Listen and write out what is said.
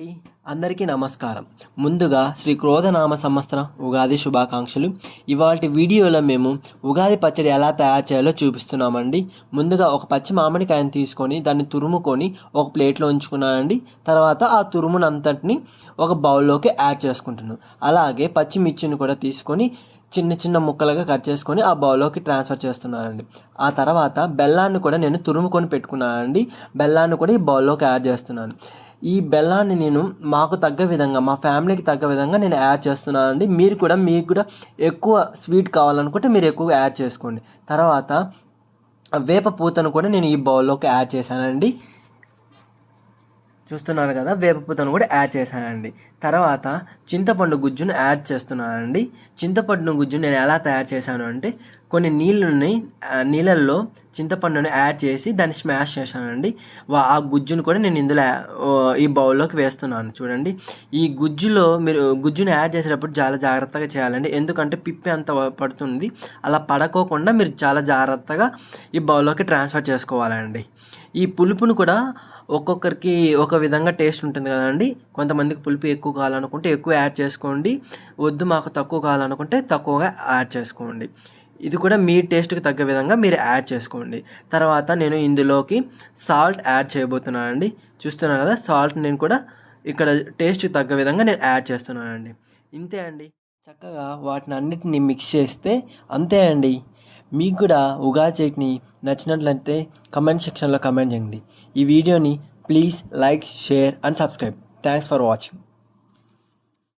అండి. అందరికీ నమస్కారం. ముందుగా శ్రీ క్రోధనామ సంవత్సరం ఉగాది శుభాకాంక్షలు. ఇవాటి వీడియోలో మేము ఉగాది పచ్చడి ఎలా తయారు చేయాలో చూపిస్తున్నామండి. ముందుగా ఒక పచ్చి మామిడికాయను తీసుకొని దాన్ని తురుముకొని ఒక ప్లేట్లో ఉంచుకున్నానండి. తర్వాత ఆ తురుమునంతటిని ఒక బౌల్లోకి యాడ్ చేసుకుంటున్నాను. అలాగే పచ్చిమిర్చిని కూడా తీసుకొని చిన్న చిన్న ముక్కలుగా కట్ చేసుకొని ఆ బౌల్లోకి ట్రాన్స్ఫర్ చేస్తున్నానండి. ఆ తర్వాత బెల్లాన్ని కూడా నేను తురుముకొని పెట్టుకున్నాను అండి బెల్లాన్ని కూడా ఈ బౌల్లోకి యాడ్ చేస్తున్నాను. ఈ బెల్లాన్ని నేను మాకు తగ్గ విధంగా మా ఫ్యామిలీకి తగ్గ విధంగా నేను యాడ్ చేస్తున్నాను అండి మీరు కూడా మీకు కూడా ఎక్కువ స్వీట్ కావాలనుకుంటే మీరు ఎక్కువగా యాడ్ చేసుకోండి. తర్వాత వేప పూతను కూడా నేను ఈ బౌల్లోకి యాడ్ చేశానండి. చూస్తున్నారు కదా వేపపూతను కూడా యాడ్ చేశానండి. తర్వాత చింతపండు గుజ్జును యాడ్ చేస్తున్నానండి. చింతపండు గుజ్జును నేను ఎలా తయారు చేశాను అంటే కొన్ని నీళ్ళని నీళ్ళల్లో చింతపండుని యాడ్ చేసి దాన్ని స్మాష్ చేశానండి. ఆ గుజ్జును కూడా నేను ఇందులో ఈ బౌల్లోకి వేస్తున్నాను. చూడండి. ఈ గుజ్జులో మీరు గుజ్జుని యాడ్ చేసేటప్పుడు చాలా జాగ్రత్తగా చేయాలండి. ఎందుకంటే పిప్పి అంత పడుతుంది. అలా పడకోకుండా మీరు చాలా జాగ్రత్తగా ఈ బౌల్లోకి ట్రాన్స్ఫర్ చేసుకోవాలండి. ఈ పులుపును కూడా ఒక్కొక్కరికి ఒక విధంగా టేస్ట్ ఉంటుంది కదండి. కొంతమందికి పులుపు ఎక్కువ కావాలనుకుంటే ఎక్కువ యాడ్ చేసుకోండి. వద్దు మాకు తక్కువ కావాలనుకుంటే తక్కువగా యాడ్ చేసుకోండి. ఇది కూడా మీ టేస్ట్కి తగ్గ విధంగా మీరు యాడ్ చేసుకోండి. తర్వాత నేను ఇందులోకి సాల్ట్ యాడ్ చేయబోతున్నానండి. చూస్తున్నాను కదా సాల్ట్ నేను కూడా ఇక్కడ టేస్ట్కి తగ్గ విధంగా నేను యాడ్ చేస్తున్నానండి. ఇంతే అండి. చక్కగా వాటిని అన్నిటిని మిక్స్ చేస్తే అంతే అండి. మీకు కూడా ఉగాది చట్నీ నచ్చినట్లయితే కమెంట్ సెక్షన్లో కమెంట్ చేయండి. ఈ వీడియోని please like share and subscribe thanks for watching